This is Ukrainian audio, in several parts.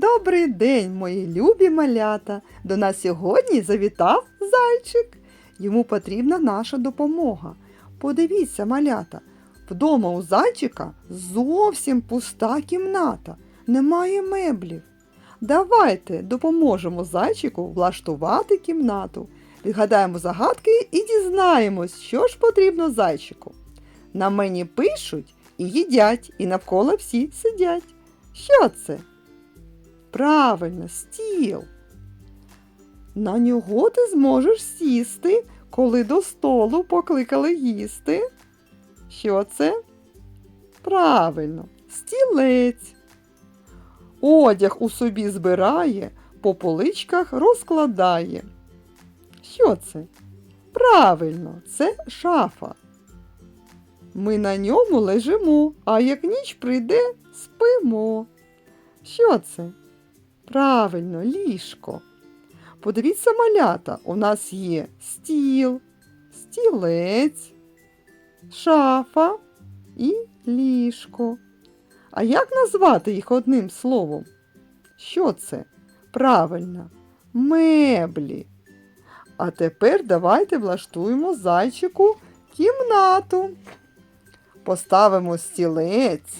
Добрий день, мої любі малята! До нас сьогодні завітав зайчик. Йому потрібна наша допомога. Подивіться, малята, вдома у зайчика зовсім пуста кімната, немає меблів. Давайте допоможемо зайчику влаштувати кімнату. Відгадаємо загадки і дізнаємось, що ж потрібно зайчику. На мені пишуть і їдять, і навколо всі сидять. Що це? Правильно, стіл. На нього ти зможеш сісти, коли до столу покликали їсти. Що це? Правильно, стілець. Одяг у собі збирає, по поличках розкладає. Що це? Правильно, це шафа. Ми на ньому лежимо, а як ніч прийде, спимо. Що це? Правильно, ліжко. Подивіться, малята, у нас є стіл, стілець, шафа і ліжко. А як назвати їх одним словом? Що це? Правильно, меблі. А тепер давайте влаштуємо зайчику кімнату. Поставимо стілець.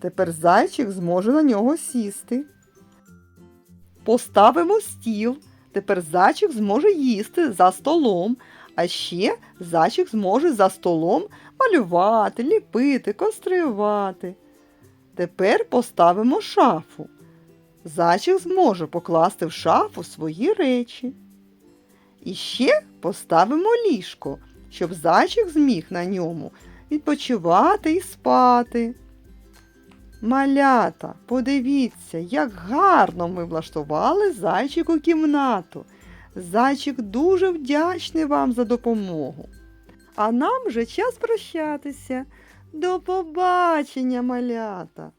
Тепер зайчик зможе на нього сісти. Поставимо стіл. Тепер зайчик зможе їсти за столом, а ще зайчик зможе за столом малювати, ліпити, конструювати. Тепер поставимо шафу. Зайчик зможе покласти в шафу свої речі. І ще поставимо ліжко, щоб зайчик зміг на ньому відпочивати і спати. Малята, подивіться, як гарно ми влаштували зайчику кімнату. Зайчик дуже вдячний вам за допомогу. А нам вже час прощатися. До побачення, малята!